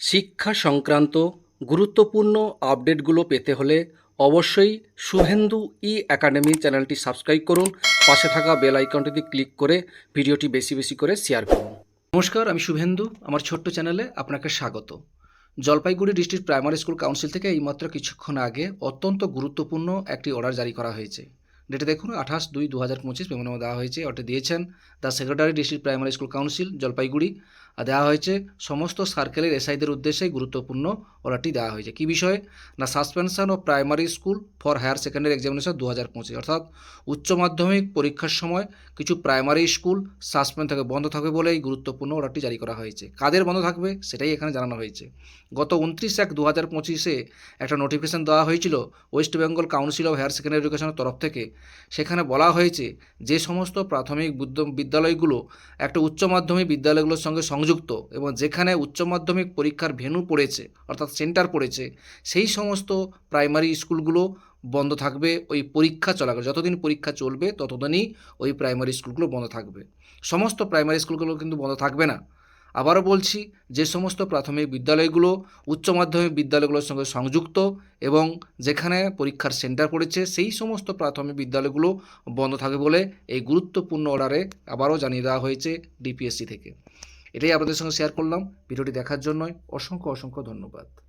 শিক্ষা সংক্রান্ত গুরুত্বপূর্ণ আপডেটগুলো পেতে হলে অবশ্যই শুভেন্দু ই একাডেমি চ্যানেলটি সাবস্ক্রাইব করুন। পাশে থাকা বেল আইকনটিতে ক্লিক করে ভিডিওটি বেশি বেশি করে শেয়ার করুন। নমস্কার, আমি শুভেন্দু। আমার ছোট্ট চ্যানেলে আপনাকে স্বাগত। Jalpaiguri district primary school council থেকে এইমাত্র কিছুক্ষণ আগে অত্যন্ত গুরুত্বপূর্ণ একটি অর্ডার জারি করা হয়েছে। ডেটে দেখুন, আঠাশ দুই দু হাজার পঁচিশ মেমোনামা দেওয়া হয়েছে। ওটা দিয়েছেন the secretary district primary school council Jalpaiguri. আর দেওয়া হয়েছে, সমস্ত সার্কেলের এসআইদের উদ্দেশ্যে গুরুত্বপূর্ণ অর্ডারটি দেওয়া হয়েছে। কী বিষয়ে? না suspension of primary school for higher secondary examination দু হাজার পঁচিশ। অর্থাৎ উচ্চ মাধ্যমিক পরীক্ষার সময় কিছু প্রাইমারি স্কুল সাসপেন্ড থাকবে বন্ধ থাকবে বলে এই গুরুত্বপূর্ণ অর্ডারটি জারি করা হয়েছে। কাদের বন্ধ থাকবে সেটাই এখানে জানানো হয়েছে। গত উনত্রিশ এক দু হাজার পঁচিশে একটা নোটিফিকেশন দেওয়া হয়েছিল West Bengal council of higher secondary এডুকেশনের তরফ থেকে। সেখানে বলা হয়েছে, যে সমস্ত প্রাথমিক বিদ্যালয়গুলো একটা উচ্চ মাধ্যমিক বিদ্যালয়গুলোর সঙ্গে সংযুক্ত এবং যেখানে উচ্চ মাধ্যমিক পরীক্ষার ভেন্যু পড়েছে, অর্থাৎ সেন্টার পড়েছে, সেই সমস্ত প্রাইমারি স্কুলগুলো বন্ধ থাকবে, ওই পরীক্ষা চলাকালীন যতদিন পরীক্ষা চলবে ততদিনই ওই প্রাইমারি স্কুলগুলো বন্ধ থাকবে। সমস্ত প্রাইমারি স্কুলগুলো কিন্তু বন্ধ থাকবে না। আবারও বলছি, যে সমস্ত প্রাথমিক বিদ্যালয়গুলো, উচ্চ মাধ্যমিক বিদ্যালয়গুলোর সঙ্গে সংযুক্ত এবং যেখানে পরীক্ষার সেন্টার পড়েছে, সেই সমস্ত প্রাথমিক বিদ্যালয়গুলো বন্ধ থাকে বলে এই গুরুত্বপূর্ণ অর্ডারে আবারও জানিয়ে দেওয়া হয়েছে ডিপিএসসি থেকে। এটাই আপনাদের সঙ্গে শেয়ার করলাম। ভিডিওটি দেখার জন্যই অসংখ্য অসংখ্য ধন্যবাদ।